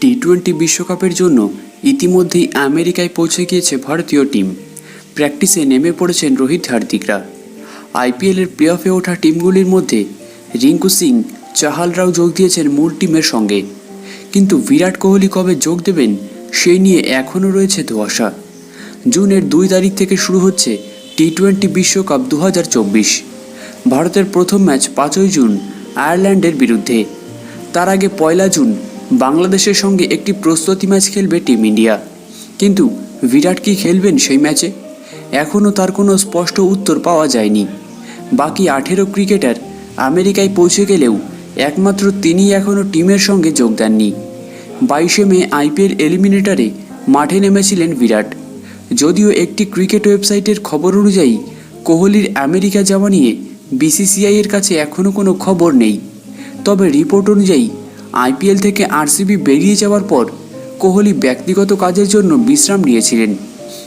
T twenty বিশ্বকাপের জন্য ইতিমধ্যেই আমেরিকায় পৌঁছে গিয়েছে ভারতীয় টিম। প্র্যাকটিসে নেমে পড়েছেন রোহিত হার্দিকরা। আইপিএলের প্লে অফে ওঠা টিমগুলির মধ্যে রিঙ্কু সিং চাহালরাও যোগ দিয়েছেন মূল টিমের সঙ্গে। কিন্তু বিরাট কোহলি কবে যোগ দেবেন, সেই নিয়ে এখনও রয়েছে ধোয়াশা। জুনের দুই তারিখ থেকে শুরু হচ্ছে টি টোয়েন্টি বিশ্বকাপ দু হাজার চব্বিশ। ভারতের প্রথম ম্যাচ পাঁচই জুন, আয়ারল্যান্ডের বিরুদ্ধে। তার আগে পয়লা জুন বাংলাদেশের সঙ্গে একটি প্রস্তুতি ম্যাচ খেলবে টিম ইন্ডিয়া। কিন্তু বিরাট কি খেলবেন সেই ম্যাচে? এখনও তার কোনো স্পষ্ট উত্তর পাওয়া যায়নি। বাকি আঠেরো ক্রিকেটার আমেরিকায় পৌঁছে গেলেও একমাত্র তিনি এখনও টিমের সঙ্গে যোগ দেননি। বাইশে মে আইপিএল এলিমিনেটরে মাঠে নেমেছিলেন বিরাট। যদিও একটি ক্রিকেট ওয়েবসাইটের খবর অনুযায়ী, কোহলির আমেরিকা যাওয়া নিয়ে বিসিসিআই এর কাছে এখনও কোনো খবর নেই। তবে রিপোর্ট অনুযায়ী আইপিএল থেকে আরসিবি বেরিয়ে যাওয়ার পর কোহলি ব্যক্তিগত কাজের জন্য বিশ্রাম নিয়েছিলেন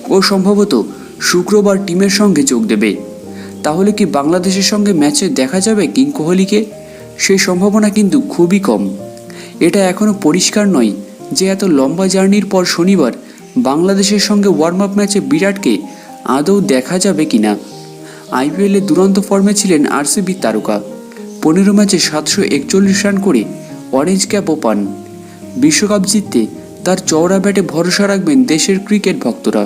ও সম্ভবত শুক্রবার টিমের সঙ্গে যোগ দেবে। তাহলে কি বাংলাদেশের সঙ্গে ম্যাচে দেখা যাবে কিং কোহলিকে? সেই সম্ভাবনা কিন্তু খুবই কম। এটা এখনও পরিষ্কার নয় যে এত লম্বা জার্নির পর শনিবার বাংলাদেশের সঙ্গে ওয়ার্ম আপ ম্যাচে বিরাটকে আদৌ দেখা যাবে কিনা। আইপিএলে দুরন্ত ফর্মে ছিলেন আরসিবি তারকা। পনেরো ম্যাচে সাতশো একচল্লিশ রান করে অরেঞ্জ ক্যাপও পান বিশ্বকাপ জিততে তার চওড়া ব্যাটে ভরসা রাখবেন দেশের ক্রিকেট ভক্তরা।